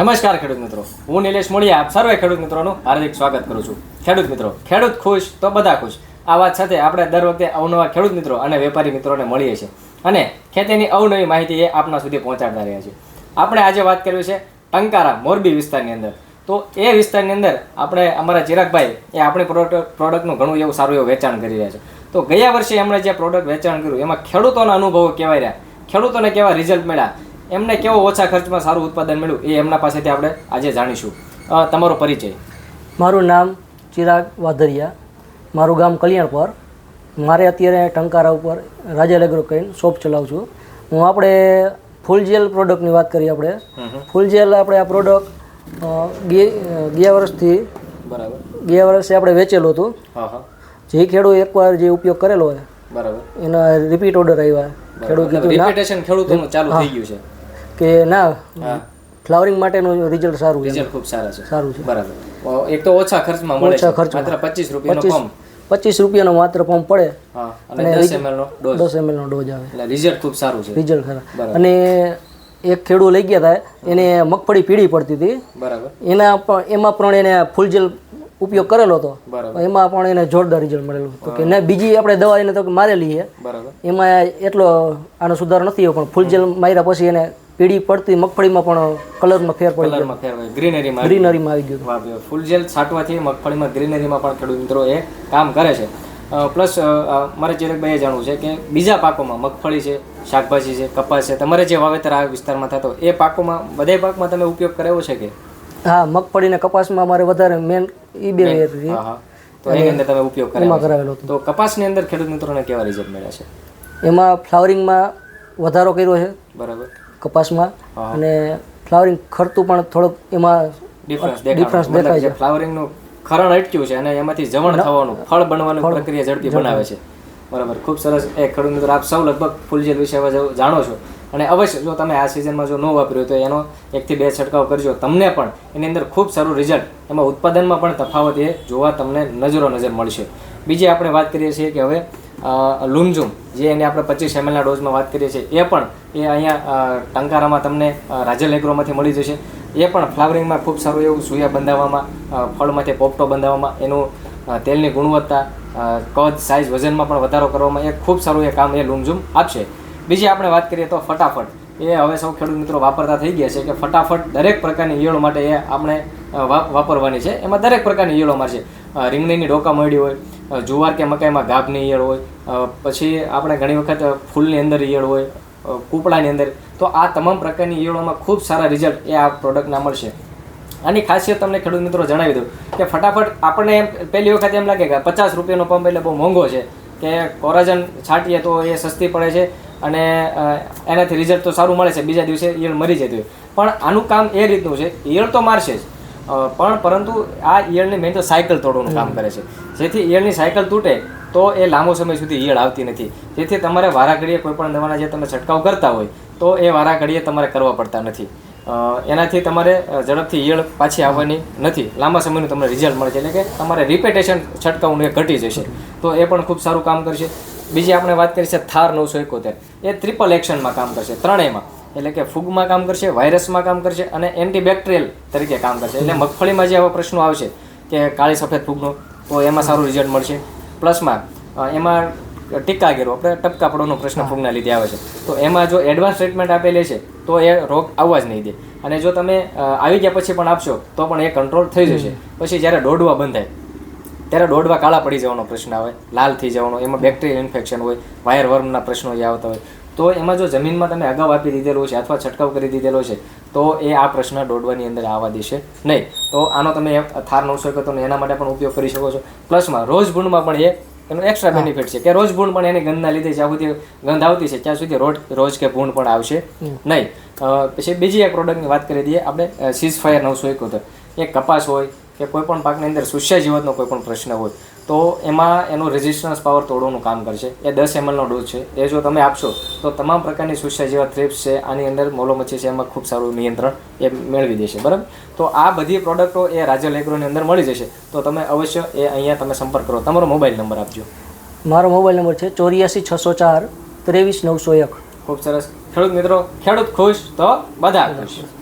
નમસ્કાર ખેડૂત મિત્રો. હું નિલેશ મોડિયા આપ સર્વે ખેડૂત મિત્રોનું હાર્દિક સ્વાગત કરું છું. ખેડૂત મિત્રો, ખેડૂત ખુશ તો બધા ખુશ. આ વાત સાથે આપણે દર વખતે અવનવા ખેડૂત મિત્રો અને વેપારી મિત્રોને મળીએ છીએ. અને ખેતીની અવનવી માહિતી એ આપના સુધી પહોંચાડતા રહ્યા છીએ. આપણે આજે વાત કરવી છે ટંકારા મોરબી વિસ્તારની અંદર. તો એ વિસ્તારની અંદર આપણે અમારા ચિરાગભાઈ એ આપણી પ્રોડક્ટ પ્રોડક્ટનું ઘણું એવું સારું એવું વેચાણ કરી રહ્યા છે. તો ગયા વર્ષે એમણે જે પ્રોડક્ટ વેચાણ કર્યું, એમાં ખેડૂતોના અનુભવો કહેવાય રહ્યા. ખેડૂતોને કેવા રિઝલ્ટ મળ્યા? એમને કેવો ઓછા ખર્ચમાં સારું ઉત્પાદન મળ્યું એ એમના પાસેથી આપણે આજે જાણીશું. તમારો પરિચય. મારું નામ ચિરાગ વાધરિયા. મારું ગામ કલ્યાણપર. મારે અત્યારે ટંકારા ઉપર રાજા લેગ્રો કરીને શોપ ચલાવું છું. હું આપણે ફૂલ જેલ પ્રોડક્ટની વાત કરીએ આપણે. ફૂલ જેલ આપણે આ પ્રોડક્ટ ગયા વર્ષથી બરાબર. ગયા વર્ષે આપણે વેચેલું હતું. જે ખેડૂત એકવાર જે ઉપયોગ કરેલો હોય બરાબર. એના રિપીટ ઓર્ડર આવ્યા. ખેડૂત કીધું ચાલુ થઈ ગયું છે. કે ના ફ્લાવરિંગ માટેનું રિઝલ્ટ સારું છે. રિઝલ્ટ ખૂબ સારા છે. સારું છે. બરાબર. એક તો ઓછા ખર્ચમાં મળે ઓછા ખર્ચ માત્ર પચીસ રૂપિયાનો પંપ પચીસ રૂપિયાનો માત્ર પંપ પડે. અને દસ ml નો ડોઝ દસ એમએલનો ડોઝ આવે. એટલે રિઝલ્ટ ખૂબ સારું છે. રિઝલ્ટ ખરા અને એક ખેડૂત લઈ ગયા હતા એને મગફળી પીળી પડતી હતી. બરાબર. એના પણ એમાં પણ એને ફૂલ જેલ ઉપયોગ કરેલો હતો. એમાં પણ એને જોરદાર રિઝલ્ટ મળેલું તો કે ને બીજી આપણે દવા એને તો મારેલી છે. એમાં એટલો આનો સુધારો નથી પણ ફૂલ જેલ માર્યા પછી એને પીળી પડતી મગફળીમાં પણ કલરમાં ફેર પડી કલરમાં ગ્રીનરીમાં ગ્રીનરીમાં આવી ગયું ફૂલ જેલ છાંટવાથી મગફળીમાં ગ્રીનરીમાં પણ ખેડૂત મિત્રો એ કામ કરે છે. પ્લસ મારે ચિરકભાઈએ જાણવું છે કે બીજા પાકોમાં મગફળી છે શાકભાજી છે કપાસ છે તમારે જે વાવેતર આ વિસ્તારમાં થતો એ પાકોમાં બધા પાકમાં તમે ઉપયોગ કરાવ્યો છે કે? હા મગફળી ને કપાસમાં અમારે વધારે મેન એ બે તો એની અંદર તમે ઉપયોગ કરાવેલો તો કપાસની અંદર ખેડૂત મિત્રોને કેવા રિઝલ્ટ મળ્યા છે? એમાં ફ્લાવરિંગમાં વધારો કર્યો છે. બરાબર. કપાસમાં અને ફ્લાવરિંગ ખરતું પણ થોડુંક એમાં ડિફરન્સ દેખાય છે. ફ્લાવરિંગનું ખરણ અટક્યું છે અને એમાંથી જવણ થવાનું ફળ બનવાની પ્રક્રિયા ઝડપી બનાવે છે. બરાબર. ખૂબ સરસ. એ ખેડૂત મિત્રો આપ સૌ લગભગ ફૂલજેલ વિશે જાણો છો. અને અવશ્ય જો તમે આ સિઝનમાં જો ન વાપર્યો તો એનો એકથી બે છંટકાવ કરજો. તમને પણ એની અંદર ખૂબ સારું રિઝલ્ટ એમાં ઉત્પાદનમાં પણ તફાવત એ જોવા તમને નજરો નજર મળશે. બીજી આપણે વાત કરીએ છીએ કે હવે લુમઝુમ જે એને આપણે પચીસ એમએલના ડોઝમાં વાત કરીએ છીએ, એ પણ એ અહીંયા ટંકારામાં તમને રાજલ એગ્રોમાંથી મળી જશે. એ પણ ફ્લાવરિંગમાં ખૂબ સારું એવું સૂયા બંધાવવામાં ફળમાંથી પોપટો બંધાવવામાં, એનું તેલની ગુણવત્તા કદ સાઇઝ વજનમાં પણ વધારો કરવામાં, એ ખૂબ સારું એ કામ એ લુમઝુમ આપશે. બીજી આપણે વાત કરીએ તો ફટાફટ. એ હવે સૌ ખેડૂત મિત્રો વાપરતા થઈ ગયા છે કે ફટાફટ દરેક પ્રકારની ઈયળો માટે એ આપણે વાપરવાની છે. એમાં દરેક પ્રકારની ઈયળો મારશે રીંગણીની ડોકા મળી હોય જુવાર કે મકાઈમાં ગાભની ઈયળ હોય પછી આપણે ઘણી વખત ફૂલની અંદર ઈયળ હોય કૂપડાની અંદર. તો આ તમામ પ્રકારની ઈયળોમાં ખૂબ સારા રિઝલ્ટ એ આ પ્રોડક્ટના મળશે. આની ખાસિયત તમને ખેડૂત મિત્રો જણાવી દઉં કે ફટાફટ આપણને પહેલી વખત એમ લાગે કે પચાસ રૂપિયાનો પંપ એટલે બહુ મોંઘો છે કે કોરાજન છાંટીએ તો એ સસ્તી પડે છે અને એનાથી રિઝલ્ટ તો સારું મળે છે. બીજા દિવસે ઈયળ મરી જતી હોય. પણ આનું કામ એ રીતનું છે, ઈયળ તો મારશે જ. પણ પરંતુ આ ઈયળની મેઇન તો સાયકલ તોડવાનું કામ કરે છે. જેથી ઈયળની સાયકલ તૂટે તો એ લાંબો સમય સુધી ઈયળ આવતી નથી. જેથી તમારે વારાઘડીએ કોઈ પણ દવાના જે તમે છંટકાવ કરતા હોય તો એ વારાઘડીએ તમારે કરવા પડતા નથી. એનાથી તમારે ઝડપથી ઈયળ પાછી આવવાની નથી. લાંબા સમયનું તમને રિઝલ્ટ મળે છે. એટલે કે તમારે રિપેટેશન છંટકાવનું એ ઘટી જશે. તો એ પણ ખૂબ સારું કામ કરશે. બીજી આપણે વાત કરી છે થાર નવસો એકોતેર. એ ટ્રિપલ એક્શનમાં કામ કરશે. ત્રણેયમાં. એટલે કે ફૂગમાં કામ કરશે વાયરસમાં કામ કરશે અને એન્ટીબેક્ટેરિયલ તરીકે કામ કરશે. એટલે મગફળીમાં જે આવા પ્રશ્નો આવશે કે કાળી સફેદ ફૂગનો તો એમાં સારું રિઝલ્ટ મળશે. પ્લસમાં એમાં ટીકા ઘેરો આપણે ટપકા પડવાનો પ્રશ્ન ફૂગના લીધે આવે છે. તો એમાં જો એડવાન્સ ટ્રીટમેન્ટ આપેલી છે તો એ રોગ આવવા જ નહીં દે. અને જો તમે આવી ગયા પછી પણ આપશો તો પણ એ કંટ્રોલ થઈ જશે. પછી જ્યારે દોડવા બંધાય ત્યારે દોડવા કાળા પડી જવાનો પ્રશ્ન આવે લાલ થઈ જવાનો એમાં બેક્ટેરિયલ ઇન્ફેક્શન હોય વાયર વર્મના પ્રશ્નો જે આવતા હોય તો એમાં જો જમીનમાં તમે અગાઉ આપી દીધેલો છે અથવા છંટકાવ કરી દીધેલો છે તો એ આ પ્રશ્ન દોડવાની અંદર આવવા દેશે નહીં. તો આનો તમે થાર નવસો તો એના માટે પણ ઉપયોગ કરી શકો છો. પ્લસમાં રોજ ભૂંડમાં પણ એ એનો એક્સ્ટ્રા બેનિફિટ છે કે રોજ ભૂંડ પણ એની ગંધના લીધે જ્યાં સુધી ગંધ આવતી છે ત્યાં સુધી રોજ રોજ કે ભૂંડ પણ આવશે નહીં. પછી બીજી એક પ્રોડક્ટની વાત કરી દઈએ આપણે સીઝ ફાયર નવસો એકોતેર એ કપાસ હોય કે કોઈ પણ પાકની અંદર સુસ્યા જીવતનો કોઈ પણ પ્રશ્ન હોય તો એમાં એનો રેઝિસ્ટન્સ પાવર તોડવાનું કામ કરશે. એ દસ એમએલનો ડોઝ છે. એ જો તમે આપશો તો તમામ પ્રકારની સુસ્યા જેવા થ્રિપ્સ છે આની અંદર મોલોમચ્છી છે એમાં ખૂબ સારું નિયંત્રણ એ મેળવી દેશે. બરાબર? તો આ બધી પ્રોડક્ટો એ રાજલ એગ્રોની અંદર મળી જશે. તો તમે અવશ્ય એ અહીંયા તમે સંપર્ક કરો. તમારો મોબાઈલ નંબર આપજો. મારો મોબાઈલ નંબર છે ચોર્યાસી છસો ચાર ત્રેવીસ નવસો એક. ખૂબ સરસ. ખેડૂત મિત્રો ખેડૂત ખુશ તો બધા ખુશ.